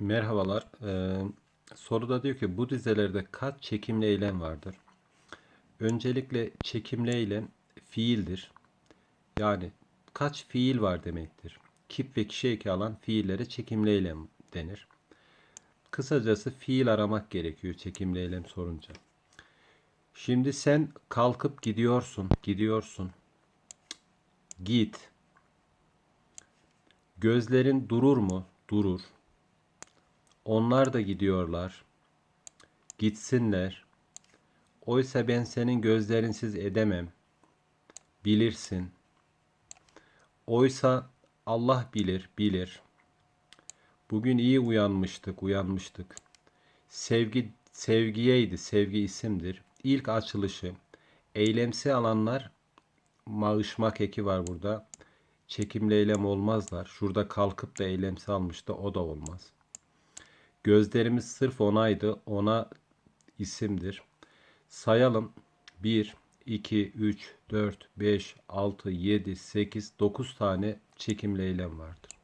Merhabalar. Ee, soruda diyor ki bu dizelerde kaç çekimli eylem vardır? Öncelikle çekimli eylem fiildir. Yani kaç fiil var demektir. Kip ve kişi eki alan fiillere çekimli eylem denir. Kısacası fiil aramak gerekiyor çekimli eylem sorunca. Şimdi sen kalkıp gidiyorsun, gidiyorsun. Git. Gözlerin durur mu? Durur. Onlar da gidiyorlar. Gitsinler. Oysa ben senin gözlerinsiz edemem. Bilirsin. Oysa Allah bilir, bilir. Bugün iyi uyanmıştık, uyanmıştık. Sevgi sevgiyeydi, sevgi isimdir. İlk açılışı. Eylemsi alanlar mağışmak eki var burada. Çekimli eylem olmazlar. Şurada kalkıp da eylemsi almıştı, o da olmaz. Gözlerimiz sırf onaydı. Ona isimdir. Sayalım. 1, 2, 3, 4, 5, 6, 7, 8, 9 tane çekimli eylem vardır.